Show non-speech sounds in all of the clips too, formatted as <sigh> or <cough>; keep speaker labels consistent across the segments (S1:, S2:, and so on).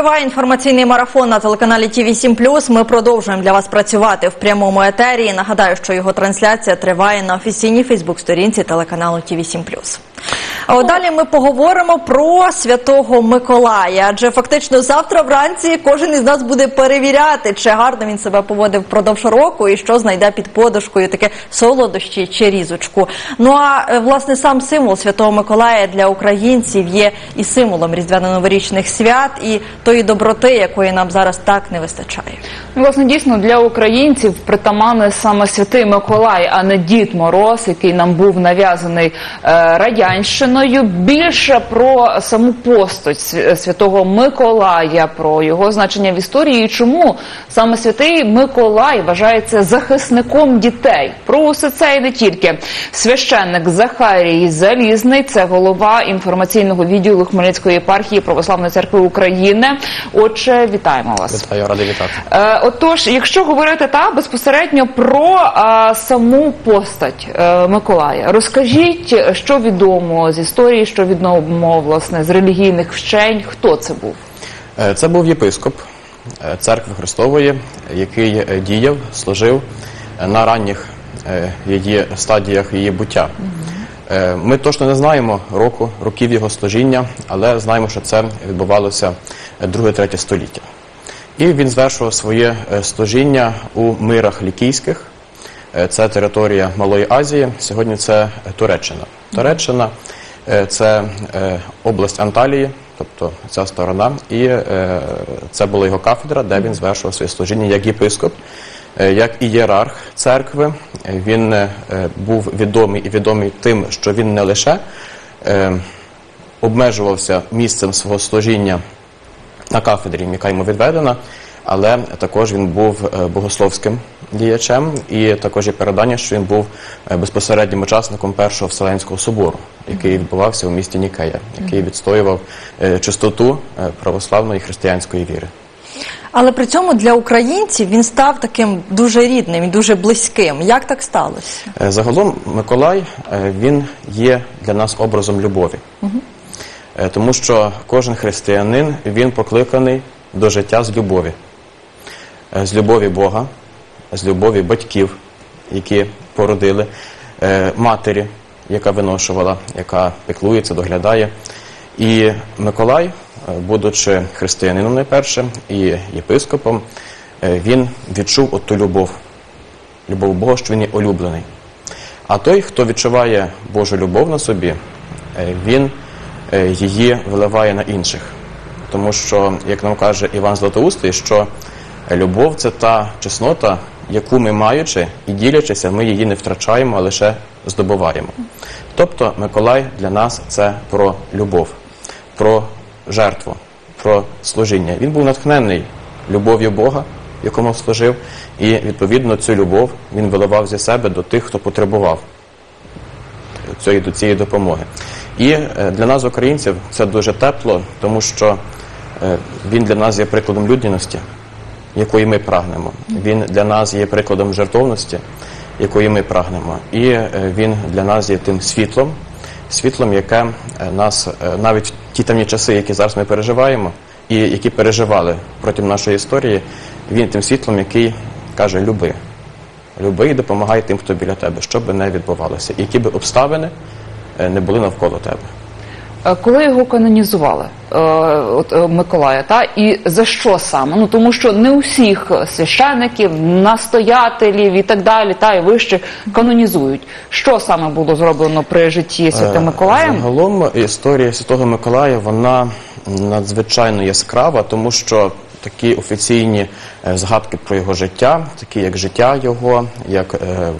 S1: Триває інформаційний марафон на телеканалі ТІВІ 7 Ми продовжуємо для вас працювати в прямому етері. Нагадаю, що його трансляція триває на офіційній Фейсбук-сторінці телеканалу ТІВІ 7 А от далі ми поговоримо про святого Миколая. Адже фактично завтра вранці кожен із нас буде перевіряти, чи гарно він себе поводив впродовж року і що знайде під подушкою таке солодощі чи різочку. Ну а е, власне сам символ святого Миколая для українців є і символом різдвяно-новорічних свят, і тої доброти, якої нам зараз так не вистачає.
S2: Ну, Власне, дійсно для українців притаманний саме святий Миколай, а не Дід Мороз, який нам був нав'язаний е, радянщиною. Більше про саму постать святого Миколая, про його значення в історії, і чому саме святий Миколай вважається захисником дітей. Про усе це і не тільки священник Захарій Залізний, це голова інформаційного відділу Хмельницької єпархії Православної церкви України. Отже, вітаємо вас.
S3: Вітаю, радий вітати.
S2: Е, отож, якщо говорити та безпосередньо про е, саму постать е, Миколая, розкажіть, що відомо з історії, що відомо власне з релігійних вчень, хто це був?
S3: Е, Це був єпископ е, церкви Христової, який е, діяв, служив на ранніх її стадіях її буття. Ми точно не знаємо року, років його служіння, але знаємо, що це відбувалося 2-3 століття. І він звершував своє служіння у мирах лікійських. Е, Це територія Малої Азії. Сьогодні це е, Туреччина. Туреччина е, це область Анталії, тобто ця сторона, і це була його кафедра, де він звершував своє служіння як єпископ, як ієрарх церкви. Він був відомий і відомий тим, що він не лише обмежувався місцем свого служіння на кафедрі, яка йому відведена, але також він був е, богословським діячем, і також є передання, що він був е, безпосереднім учасником першого Вселенського собору, який відбувався у місті Нікея, який відстоював е, чистоту православної християнської віри.
S1: Але при цьому для українців він став таким дуже рідним і дуже близьким. Як так сталося?
S3: Загалом Миколай він є для нас образом любові, Е, тому що кожен християнин він покликаний до життя з любові, з любові Бога, з любові батьків, які породили, е, матері, яка виношувала, яка піклується, доглядає. І Миколай, е, будучи християнином найперше і єпископом, е, він відчув оту любов любов Бога, що він є улюблений. А той, хто відчуває Божу любов на собі, е, він е, її виливає на інших. Тому що, як нам каже Іван Златоустий, що любов це та чеснота, яку ми маючи і ділячися, ми її не втрачаємо, а лише здобуваємо. Тобто Миколай для нас це про любов, про жертву, про служіння. Він був натхнений любов'ю Бога, якому служив, і відповідно цю любов він виливав зі себе до тих, хто потребував цієї, до цієї допомоги. І е, для нас, українців, це дуже тепло, тому що е, він для нас є прикладом людяності, якої ми прагнемо. Він для нас є прикладом жертовності, якої ми прагнемо. І е, він для нас є тим світлом, світлом, яке е, нас е, навіть ті темні часи, які зараз ми переживаємо, і які переживали протягом нашої історії, він тим світлом, який каже люби. Люби і допомагай тим, хто біля тебе, що би не відбувалося, які би обставини не були навколо тебе.
S2: Е, Коли його канонізували, е, от е, Миколая, та і за що саме? Ну тому що не усіх священиків, настоятелів і так далі, та і вище канонізують. Що саме було зроблено при житті Святим Миколаєм?
S3: Загалом історія Святого Миколая вона надзвичайно яскрава, тому що такі офіційні е, згадки про його життя, такі як життя його, як е,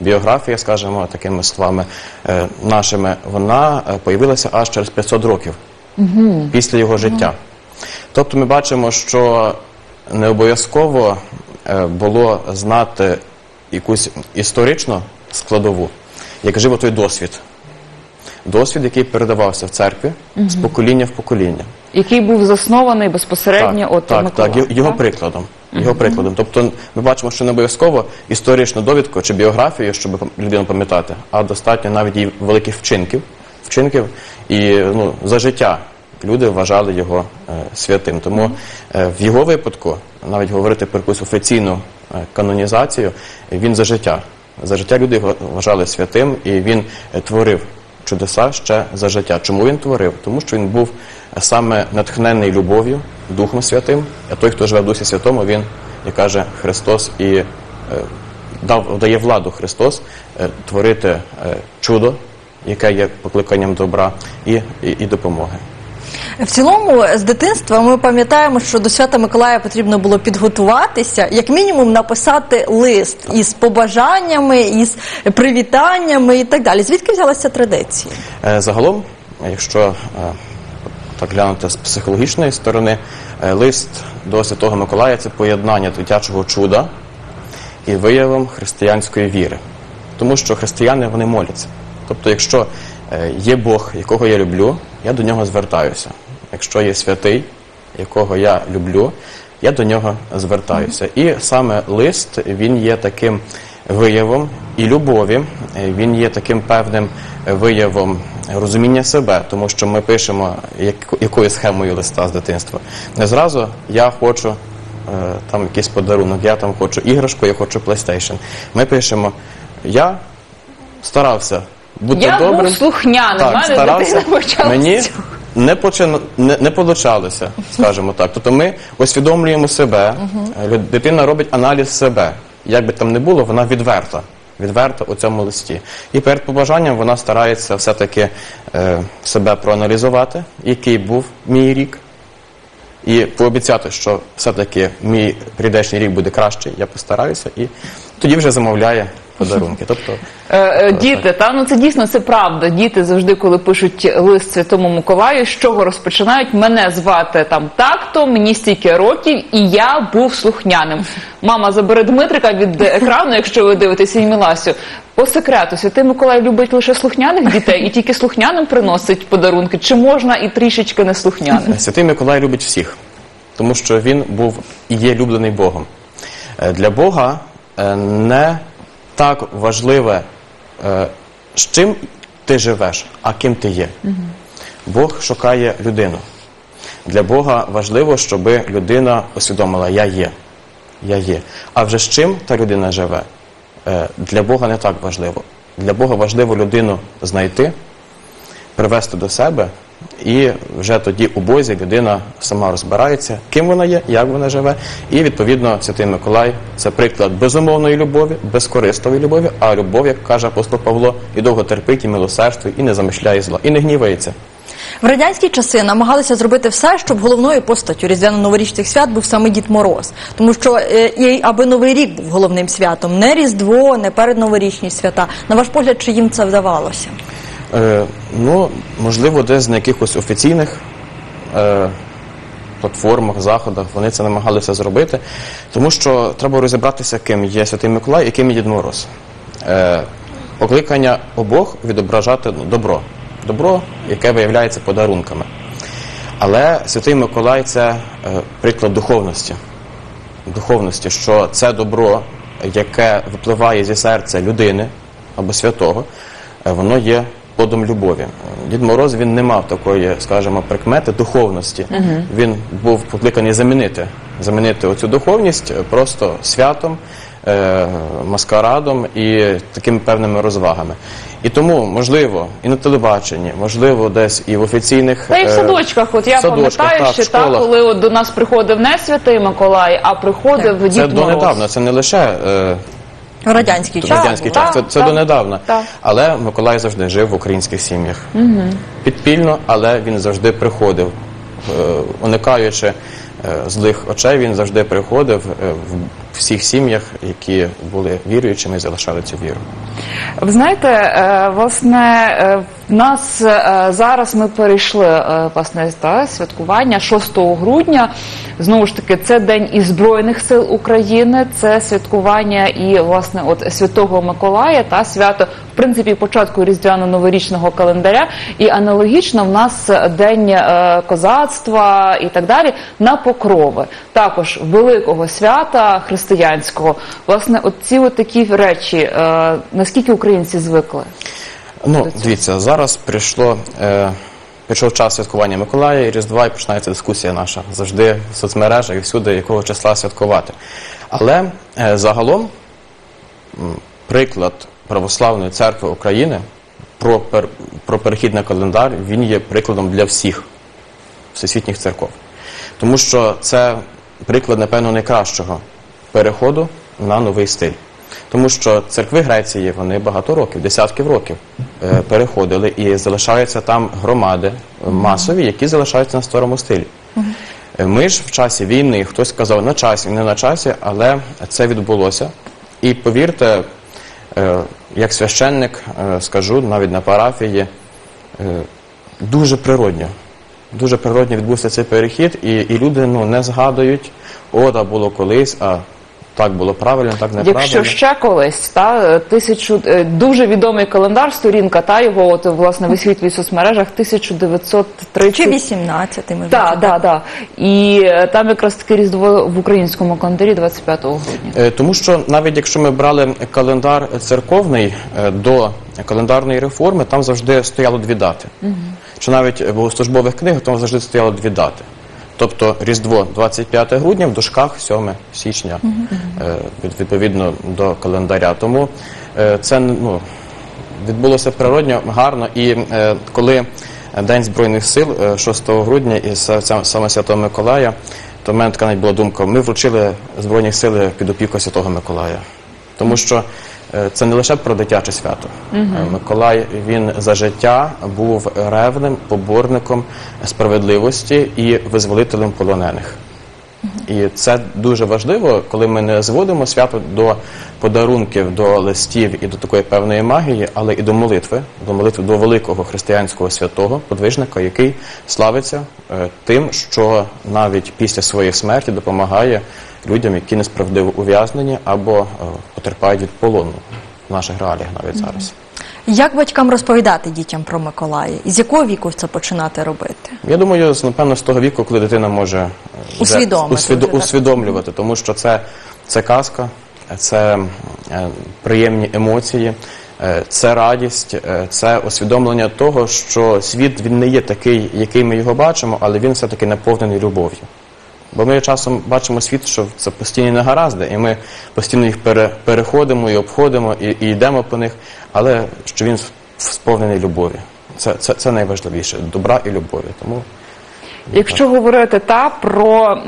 S3: біографія, скажімо, такими словами е, нашими, вона появилася аж через 500 років після його життя. Тобто ми бачимо, що не обов'язково було знати якусь історичну складову, як жив той досвід. Досвід, який передавався в церкві з покоління в покоління.
S2: Який був заснований безпосередньо от
S3: так,
S2: Миколая,
S3: так, його прикладом. Його прикладом. Тобто ми бачимо, що не обов'язково історичну довідку чи біографію, щоб людину пам'ятати, а достатньо навіть її великих вчинків, вчинків і ну, за життя люди вважали його е, святим. Тому е, в його випадку, навіть говорити про якусь офіційну е, канонізацію, він за життя. За життя люди його вважали святим, і він е, творив чудеса ще за життя. Чому він творив? Тому що він був саме натхнений любов'ю, Духом Святим. А той, хто живе в Дусі Святому, він, як каже Христос, і е, дав, дає владу Христос е, творити е, чудо, яке є покликанням добра і, і, і допомоги.
S1: В цілому, з дитинства ми пам'ятаємо, що до Свята Миколая потрібно було підготуватися, як мінімум написати лист із побажаннями, із привітаннями і так далі. Звідки взялася традиція?
S3: Е, Загалом, якщо е, так глянути з психологічної сторони, е, лист до Святого Миколая це поєднання дитячого чуда і виявом християнської віри. Тому що християни вони моляться. Тобто, якщо є Бог, якого я люблю, я до нього звертаюся. Якщо є святий, якого я люблю, я до нього звертаюся. І саме лист він є таким виявом і любові, е, він є таким певним виявом розуміння себе, тому що ми пишемо якою схемою листа з дитинства. Не зразу я хочу е, там якийсь подарунок, я там хочу іграшку, я хочу PlayStation. Ми пишемо я старався бути
S2: Я був
S3: добрим.
S2: слухняним,
S3: Так,
S2: мене
S3: старався.
S2: дитина почала
S3: Мені
S2: з цього.
S3: Не, почин... не, не получалося, скажімо так. Тобто ми усвідомлюємо себе, дитина робить аналіз себе. Як би там не було, вона відверта. Відверта у цьому листі. І перед побажанням вона старається все-таки е, себе проаналізувати, який був мій рік, і пообіцяти, що все-таки мій прийдешній рік буде кращий, я постараюся, і тоді вже замовляє подарунки. <laughs> Тобто,
S2: Е, е, Діти, та ну це дійсно це правда. Діти завжди, коли пишуть лист Святому Миколаю, з чого розпочинають мене звати там так-то, мені стільки років, і я був слухняним. Мама забере Дмитрика від екрану, якщо ви дивитеся і Міласю. По секрету, Святий Миколай любить лише слухняних дітей і тільки слухняним приносить подарунки. Чи можна і трішечки не неслухняним? <laughs>
S3: Святий Миколай любить всіх, тому що він був і є люблений Богом. Е, Для Бога е, не так важливе, е, з чим ти живеш, а ким ти є. Бог шукає людину. Для Бога важливо, щоб людина усвідомила Я є. Я є. А вже з чим та людина живе? Е, Для Бога не так важливо. Для Бога важливо людину знайти, привести до себе, і вже тоді у Бозі людина сама розбирається, ким вона є, як вона живе. І відповідно Святий Миколай це приклад безумовної любові, безкористової любові, а любов, як каже апостол Павло, і довго терпить, і милосердствує, і не замишляє зла, і не гнівається.
S1: В радянські часи намагалися зробити все, щоб головною постаттю різдвяно-новорічних свят був саме Дід Мороз, тому що е, аби Новий рік був головним святом, не Різдво, не передноворічні свята. На ваш погляд, чи їм це вдавалося?
S3: Е, ну, можливо, десь на якихось офіційних е, платформах, заходах вони це намагалися зробити, тому що треба розібратися, ким є Святий Миколай і ким є Дід Мороз. Е, покликання обох відображати ну, добро. Добро, яке виявляється подарунками. Але Святий Миколай це е, приклад духовності. Духовності, що це добро, яке випливає зі серця людини або святого, е, воно є плодом любові. Дід Мороз він не мав такої, скажімо, прикмети духовності. Він був покликаний замінити, замінити оцю духовність е, просто святом, е, маскарадом і такими певними розвагами. І тому, можливо, і на телебаченні, можливо, десь і в офіційних
S2: Та й в
S3: е,
S2: садочках, от я пам'ятаю,
S3: так, в
S2: так, коли от до нас приходив не Святий Миколай, а приходив Дід
S3: Це
S2: Мороз.
S3: донедавна, це не лише е,
S1: радянський час.
S3: радянський час, це, це донедавна. Але Миколай завжди жив в українських сім'ях. Підпільно, але він завжди приходив, е, уникаючи е, злих очей, він завжди приходив е, в всіх сім'ях, які були віруючими і залишали цю віру.
S2: Ви знаєте, е, власне, е, в нас е, зараз ми перейшли е, власне та, святкування 6 грудня. Знову ж таки, це День і Збройних сил України, це святкування і власне от Святого Миколая та свято, в принципі, початку різдвяно-новорічного календаря. І аналогічно в нас День е, козацтва і так далі на покрови. Також великого свята християнського. Власне, от ці от такі речі, наскільки українці звикли?
S3: Ну, дивіться, зараз прийшло, е, Пішов час святкування Миколая і Різдва, і починається дискусія наша завжди в соцмережах і всюди, якого числа святкувати. Але е, загалом приклад Православної церкви України про, пер, про перехід на календар він є прикладом для всіх всесвітніх церков. Тому що це приклад, напевно, найкращого переходу на новий стиль. Тому що церкви Греції вони багато років, десятків років е, переходили і залишаються там громади масові, які залишаються на старому стилі. Е, Ми ж в часі війни, хтось сказав на часі, не на часі, але це відбулося. І повірте, е, як священник скажу навіть на парафії, дуже природньо. Дуже природньо відбувся цей перехід, і, і люди ну, не згадують, о, да було колись, а так було правильно, так неправильно.
S2: Якщо ще колись, та е, тисячу е, дуже відомий календар, сторінка та його от власне висвітлює в соцмережах 1930...
S1: Чи 18 ми
S2: Так, так, так. І е, там якраз таке різдво в українському календарі 25 грудня.
S3: Тому що навіть якщо ми брали календар церковний до календарної реформи, там завжди стояло дві дати. Чи навіть в богослужбових книгах там завжди стояло дві дати. Тобто Різдво 25 грудня, в дужках 7 січня, е, відповідно до календаря. Тому е, це ну, відбулося природньо, гарно. І е, коли День Збройних сил е, 6 грудня і сам- саме Святого Миколая, то в мене така навіть була думка, ми вручили Збройні сили під опіку Святого Миколая. Тому що це не лише про дитяче свято. Е, Миколай він за життя був ревним поборником справедливості і визволителем полонених. І це дуже важливо, коли ми не зводимо свято до подарунків, до листів і до такої певної магії, але і до молитви, до молитви до великого християнського святого подвижника, який славиться е, тим, що навіть після своєї смерті допомагає людям, які несправедливо ув'язнені або е, потерпають від полону в наших реаліях навіть зараз.
S1: Як батькам розповідати дітям про Миколая? І з якого віку це починати робити?
S3: Я думаю, напевно, з того віку, коли дитина може е,
S1: Усвідомити
S3: усвідо- усвідомлювати, тому що це, це казка, це е, приємні емоції, це радість, це усвідомлення того, що світ він не є такий, який ми його бачимо, але він все-таки наповнений любов'ю. Бо ми часом бачимо світ, що це постійні негаразди, і ми постійно їх пере, переходимо і обходимо, і, і йдемо по них, але що він сповнений любові. Це, це, це найважливіше добра і любові. Тому
S2: Якщо говорити та про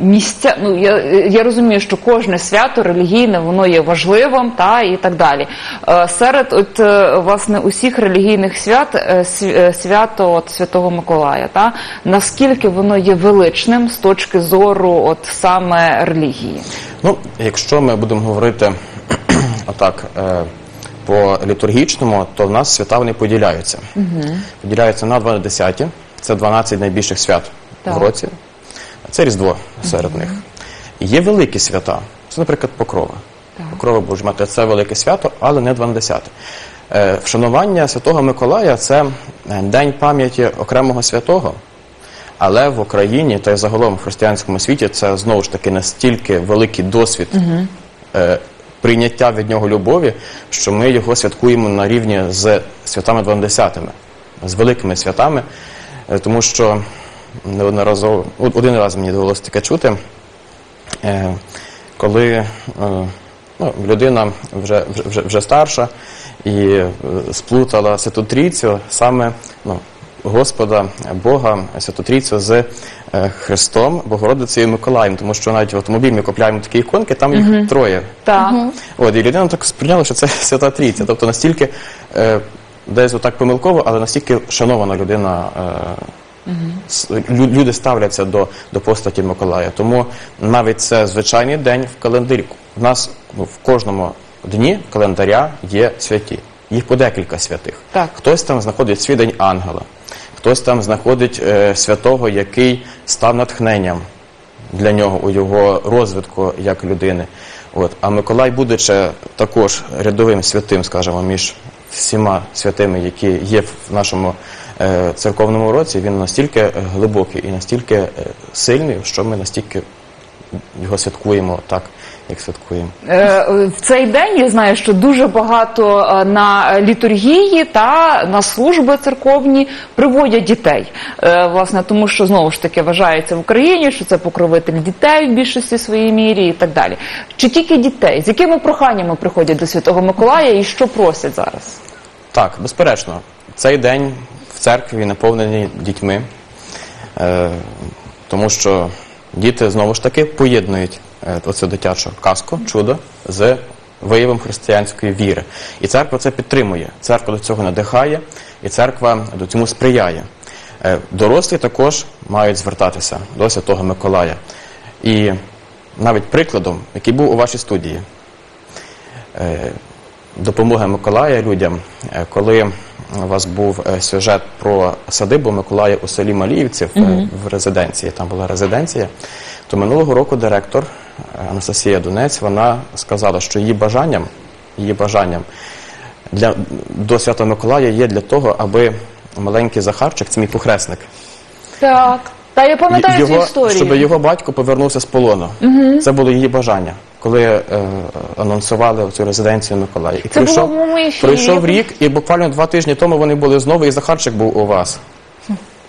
S2: місця, ну я, я розумію, що кожне свято релігійне воно є важливим, та і так далі. Е, серед от е, власне усіх релігійних свят е, св- свято от Святого Миколая, та наскільки воно є величним з точки зору, от саме релігії?
S3: Ну, якщо ми будемо говорити <clears throat> отак по літургічному, то в нас свята вони поділяються. Поділяються на 12, це 12 найбільших свят
S2: Так.
S3: в році. Це Різдво серед них. Є великі свята, це, наприклад, Покрова. Покрова Божа Матері це велике свято, але не 12. Е, Вшанування Святого Миколая це е, день пам'яті окремого святого. Але в Україні та й загалом в християнському світі це знову ж таки настільки великий досвід е, прийняття від нього любові, що ми його святкуємо на рівні з святами 12, з великими святами, тому що неодноразово один раз мені довелося таке чути, е, коли е, ну, людина вже, вже- вже, старша і е, сплутала Святу Трійцю саме ну, Господа Бога Святу Трійцю з е, Христом, Богородицею і Миколаєм, тому що навіть в автомобіль ми купляємо такі іконки, там їх троє.
S2: Так.
S3: От, і людина так сприйняла, що це <laughs> Свята Трійця. Тобто настільки е, десь отак помилково, але настільки шанована людина. Е, Люди ставляться до, до постаті Миколая. Тому навіть це звичайний день в календарі. У нас в кожному дні календаря є святі. Їх по декілька святих.
S2: Так.
S3: Хтось там знаходить свій день ангела, хтось там знаходить е, святого, який став натхненням для нього у його розвитку як людини. От. А Миколай, будучи також рядовим святим, скажімо, між всіма святими, які є в нашому е, церковному році, він настільки е, глибокий і настільки е, сильний, що ми настільки його святкуємо так, як святкуємо.
S2: Е, В цей день я знаю, що дуже багато е, на літургії та на служби церковні приводять дітей. Е, Власне, тому що знову ж таки вважається в Україні, що це покровитель дітей в більшості своїй мірі і так далі. Чи тільки дітей? З якими проханнями приходять до Святого Миколая і що просять зараз?
S3: Так, безперечно, цей день в церкві наповнений дітьми, тому що діти знову ж таки поєднують е, оцю дитячу казку, чудо з виявом християнської віри. І церква це підтримує. Церква до цього надихає, і церква до цьому сприяє. Е, Дорослі також мають звертатися до Святого Миколая. І навіть прикладом, який був у вашій студії, е, допомоги Миколая людям, коли у вас був сюжет про садибу Миколая у селі Маліївці в, в резиденції, там була резиденція, то минулого року директор Анастасія Донець вона сказала, що її бажанням, її бажанням для, до Святого Миколая є для того, аби маленький Захарчик, це мій похресник,
S2: Так. Та я пам'ятаю цю
S3: його,
S2: історію.
S3: щоб його батько повернувся з полону. Це було її бажання, коли е, анонсували цю резиденцію Миколая. І
S2: Це було в моєму ефірі.
S3: пройшов рік, і буквально два тижні тому вони були знову, і Захарчик був у вас.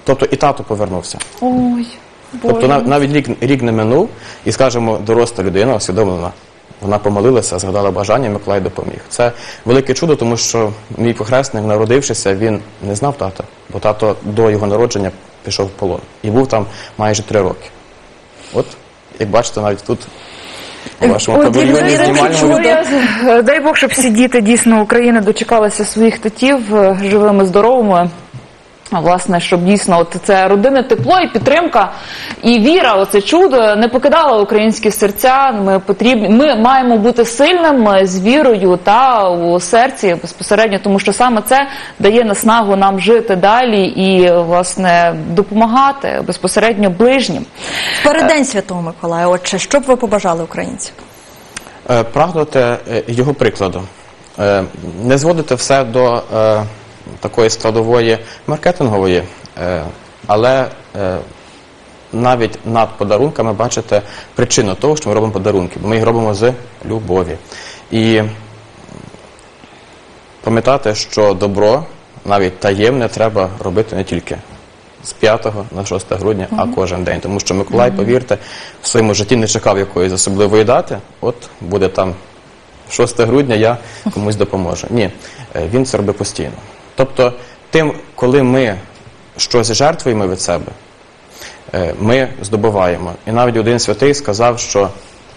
S3: Тобто і тато повернувся.
S2: Ой, Боже.
S3: Тобто нав- навіть рік, рік не минув, і скажімо, доросла людина, усвідомлена. Вона помолилася, згадала бажання, Миколай допоміг. Це велике чудо, тому що мій похресник, народившися, він не знав тата, бо тато до його народження пішов в полон. І був там майже три роки. От, як бачите, навіть тут у вашому
S1: Ой,
S3: павільйоні
S1: Віра,
S3: знімальному.
S2: Історія, е, Дай Бог, щоб всі діти дійсно України дочекалися своїх татів е, живими, здоровими. Власне, щоб дійсно от це родинне тепло і підтримка, і віра, оце чудо не покидала українські серця. Ми потрібні. Ми маємо бути сильними з вірою та у серці безпосередньо, тому що саме це дає наснагу нам жити далі і власне допомагати безпосередньо ближнім.
S1: В переддень Святого Миколая, отче, що б ви побажали українцям?
S3: Е, прагнути е, його прикладом. Е, Не зводити все до е, такої складової маркетингової, е, але е, навіть над подарунками бачите причину того, що ми робимо подарунки, бо ми їх робимо з любові. І пам'ятати, що добро, навіть таємне, треба робити не тільки з 5 на 6 грудня, а кожен день. Тому що Миколай, повірте, в своєму житті не чекав якоїсь особливої дати. От буде там 6 грудня, я комусь допоможу. Ні, е, він це робить постійно. Тобто, тим, коли ми щось жертвуємо від себе, е, ми здобуваємо. І навіть один святий сказав, що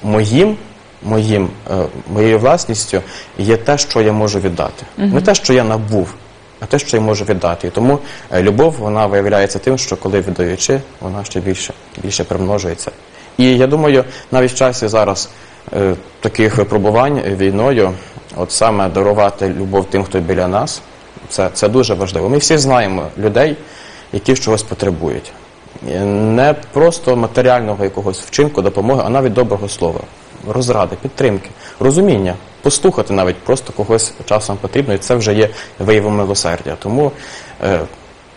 S3: моїм, моїм, е, моєю власністю є те, що я можу віддати. Не те, що я набув, а те, що я можу віддати. І тому е, любов вона виявляється тим, що коли віддаючи, вона ще більше, більше примножується. І я думаю, навіть в часі зараз е, таких випробувань війною, от саме дарувати любов тим, хто біля нас, це, це дуже важливо. Ми всі знаємо людей, які чогось потребують. Не просто матеріального якогось вчинку, допомоги, а навіть доброго слова, розради, підтримки, розуміння, послухати навіть просто когось часом потрібно, і це вже є виявом милосердя. Тому е,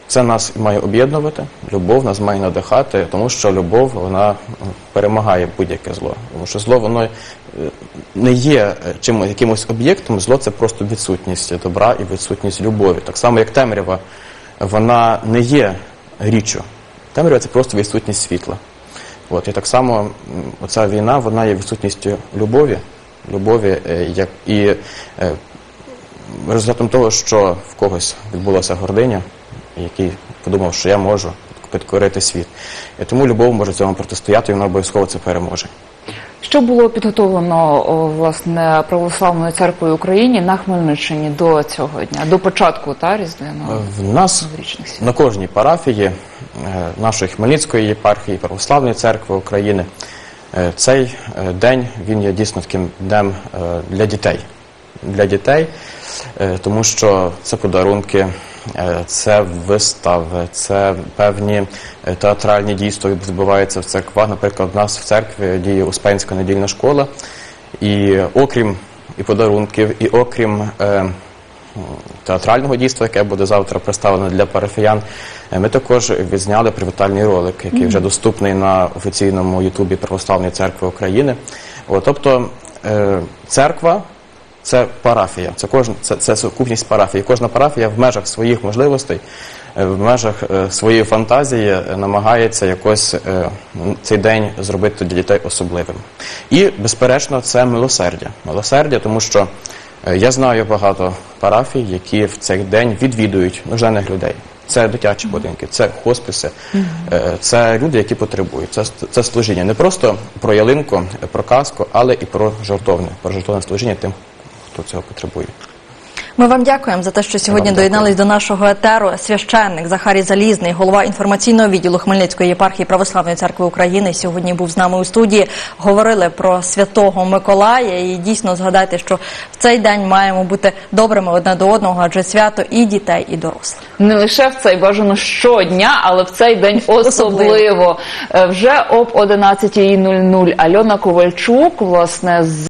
S3: це нас має об'єднувати, любов нас має надихати, тому що любов вона перемагає будь-яке зло. Тому що зло воно е, не є е, чимось якимось об'єктом, зло це просто відсутність добра і відсутність любові. Так само, як темрява, вона не є річчю. Темрява це просто відсутність світла. От, і так само м, оця війна, вона є відсутністю любові, любові, е, як і результатом того, що в когось відбулася гординя, який подумав, що я можу підкорити світ. І тому любов може цьому протистояти, і вона обов'язково це переможе.
S2: Що було підготовлено о, власне православною церквою Україні на Хмельниччині до цього дня, до початку та різдвяного
S3: В нас на кожній парафії е, нашої Хмельницької єпархії, Православної церкви України, е, цей е, день він є дійсно таким днем е, для дітей. Для дітей, е, тому що це подарунки, е, це вистави, це певні е, театральні дійства відбуваються в церквах. Наприклад, у нас в церкві діє Успенська недільна школа, і окрім і подарунків, і окрім е, театрального дійства, яке буде завтра представлено для парафіян. Е, Ми також відзняли привітальний ролик, який вже доступний на офіційному Ютубі Православної церкви України. Тобто е, церква це парафія, це кожна це, це сукупність парафії. Кожна парафія в межах своїх можливостей, е, в межах е, своєї фантазії е, намагається якось цей день зробити для дітей особливим. І, безперечно, це милосердя. Милосердя, тому що я знаю багато парафій, які в цей день відвідують нужденних людей. Це дитячі будинки, це хосписи, це люди, які потребують. Це, це служіння не просто про ялинку, про казку, але і про жертовне, про жертовне служіння тим, хто цього потребує.
S1: Ми вам дякуємо за те, що сьогодні доєднались до нашого етеру. Священник Захарій Залізний, голова інформаційного відділу Хмельницької єпархії Православної церкви України, сьогодні був з нами у студії. Говорили про святого Миколая. І дійсно згадайте, що в цей день маємо бути добрими одне до одного, адже свято і дітей, і дорослих.
S2: Не лише в цей бажано щодня, але в цей день особливо. Е, Вже об 11.00 Альона Ковальчук, власне, з